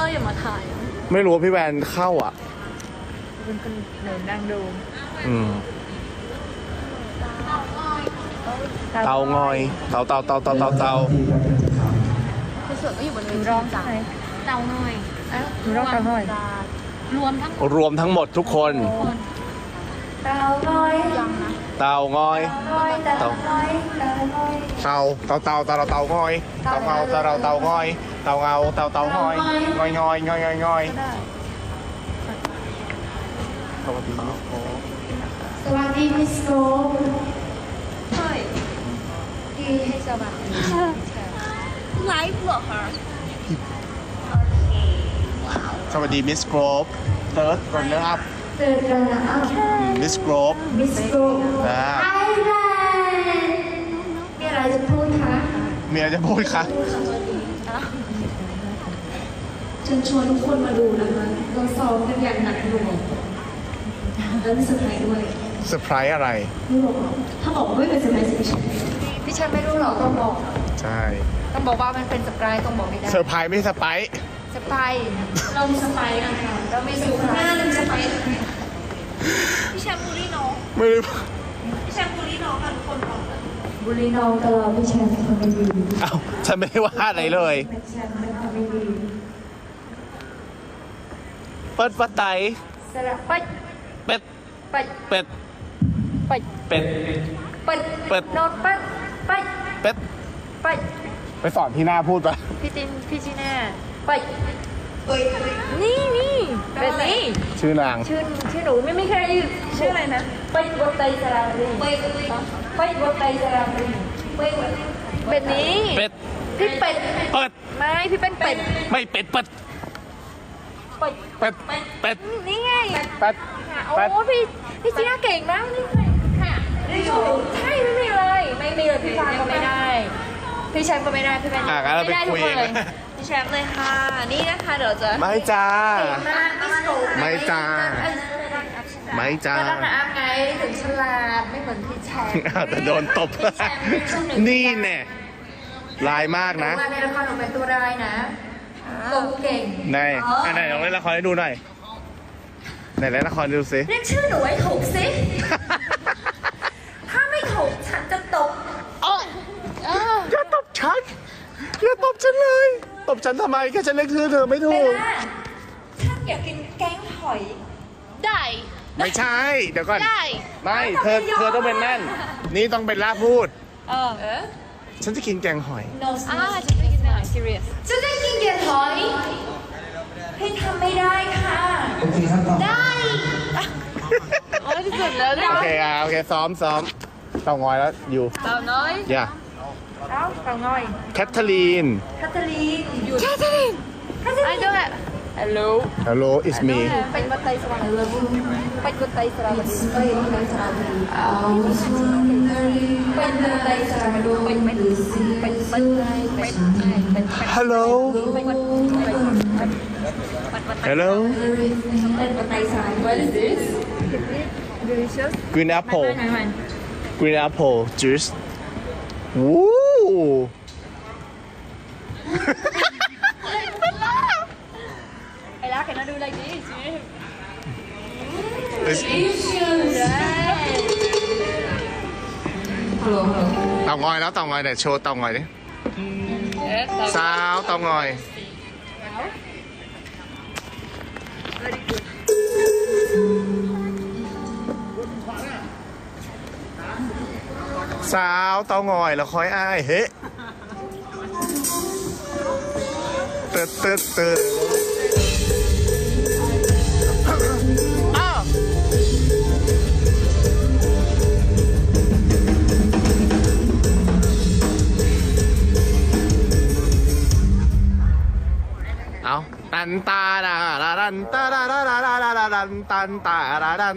เราอย่ามาถ่ายอะไม่รู้ว่าพี่แวนเข้าอะเป็นคนหนูนั่งดูอืมเตางอย เตาเตาเตาเตาเตาเตาคือส่วนก็อยู่บนเวหนูทีร้องใช่ไหมเตาหน่อยเอ๊ะหนูร้องเตาหน่อยรวมทั้งรวมทั้งหมดทุกคนคนเตาน้อยยังนะเตางอยน้อยเตาน้อยเตาน้อยเตาเตาเตาเตาเตางอยเตาเงาเตาเราเตางอย เตาเงาเตาเตางอยงอยงอยงอยงอยงอยสวัสดีครับสวัสดีมิสโกใช่ดีให้สวัสดีไลฟ์เหรอคะสวัสดีมิสโกรฟเติร์ดรันเนอร์อัพเตือนกันนะโอเคมิสโกรฟมิสโกอ่าไอแลนด์มีอะไรจะพูดคะมีอะไรจะพูดคะ เชิญชวนทุกคนมาดูนะคะเราซ้อมกันอย่างหนักหน่วงแล้วมีเซอร์ไพรส์ด้วยเซอร์ไพรส์อะไรไม่บอกหรอกถ้าบอกว่าไม่เป็นเซอร์ไพรส์สิพี่ชัยพี่ชันไม่รู้หรอกต้องบอกใช่ต้องบอกว่ามันเป็นสปายต้องบอกไม่ได้เซอร์ไพรส์ไม่สไปร์สปายเรามีสไปร์กันค่ะเราไม่อสู้ยู่ข้างหน้าเรามีสไปร์พี่แชมป์บูลลี่น้องไม่ได้พี่แชมป์บูลลี่น้องค่ะทุกคนบอก บุรีน้องตลอดพี่ชัยเป็นคนไม่ดีเอ้าฉันไม่ได้ว่าอะไรเลย เป็นชัยเป็นคนไม่ดีเปิดปะไตสระปัดเป็ด ปัดเป็ด ปัดเป็ด ปัดเปิด โนดปัดปัดเป็ด ปัดไปสอนที่หน้าพูดปะพี่จินพี่จีน่าปัด นี่นี่แบบนี้ชื่อนาง ชื่อชื่อหนูไม่ไม่เคยชื่ออะไรนะปัดบดไตสระบุรีปัดบดไตสระบุรีแบบนี้เป็ดพี่เป็ดเปิดไม่พี่เป็นเป็ดไม่เป็ดเปิดเป็ดเป็ดเป็ดนี่ไงเป็ดโอ้พี่พี่จีน่าเก่งมากนี่ค่ะใช่ไม่มีเลยไม่มีเลยพี่ฟางก็ไม่ได้ พี่แชมป์ก็ไม่ได้พี่แมนอะงั้นเราไปไม่ได้ทุคุกยคเอนงเลยนะ พี่แชมป์เลยค่ะ นี่นะคะเดี๋ยวจะไม่จ้ามากมิสโกไม่จ้า ไม่จ้าก็ต้องนะอ้ำไงถึงฉลาดไม่เหมือนพี่แชมป์อ้าวแต่โดนตบพี่แชมป์เป็นช่วงหนึ่งนี่แน่ลายมากนะว่าในละครหนูเป็นตัวร้ายนะตบเก่งไหนอันไหนลองเล่นละครให้ดูหน่อยไหนเล่นละครให้ดูสิเรียกชื่อหนูให้ถูกสิถ้าไม่ถูกฉันจะตบอย่าตบฉันอย่าตบฉันเลย ตบฉันทำไมแค่ฉันเรียกชื่อเธอไม่ถูเบลก ล่าถ้าอยากกินแกงหอย ได้ ไม่ใช่ เดี๋ยวก่อน ได้ ไม่ เธอ เธอต้องเป็นนั่น นี่ต้องเป็นล่าพูด เออฉันจะกินแกงหอยอ่าฉันไม่กินอาหาร serious จะได้กินแกงหอยให้ทำไม่ได้ค่ะได้โอ้ยที่สุดแล้วโอเคอะโอเค ซ้อมซ้อมเตางอยแล้วอยู่ เต่าน้อย อย่า เอ้าเต่าง่อยแคทเธอรีนคัตเตอรีนแค่นี้ไอ้ด้วย hello Hello it's me เป็นบัตไตสว่างเป็นบัตไตสระบุรีไปที่ไหนสระบุรีเอาสวนนารีเป็นบัตไตสระบุรีเป็นเป็นเป็นเป็นเป็นเป็น Hello Hello เป็นปัตไตสาย What is this delicious Green apple ไม่ไม่ Green apple juice วู้ Ooh. Lá cái nó đưa lên đi chị. Tao ngồi đó, tao ngồi để show tao ngồi đi. Sao tao ngồi? Sao? Tao ngồi là khói ai hết Tự tự tự. tan, ta da da dan ta da da da da da dan tan, ta da dan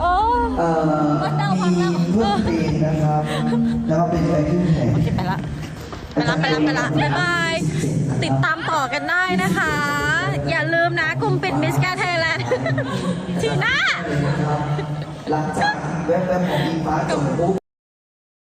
โอ้เอ่อมีเพื่อนเพลงนะครับ แล้วก็เป็นไปขึ้นแข่งไปละไปละไปละไปละบ๊ายบาย ติดตามต่อกันได้นะคะ อย่าลืมนะกลุ่มปิดมิสแกนไทยแลนด์ทีหน้าหลังจากเว็บๆของอิงฟ้าจบปุ๊บ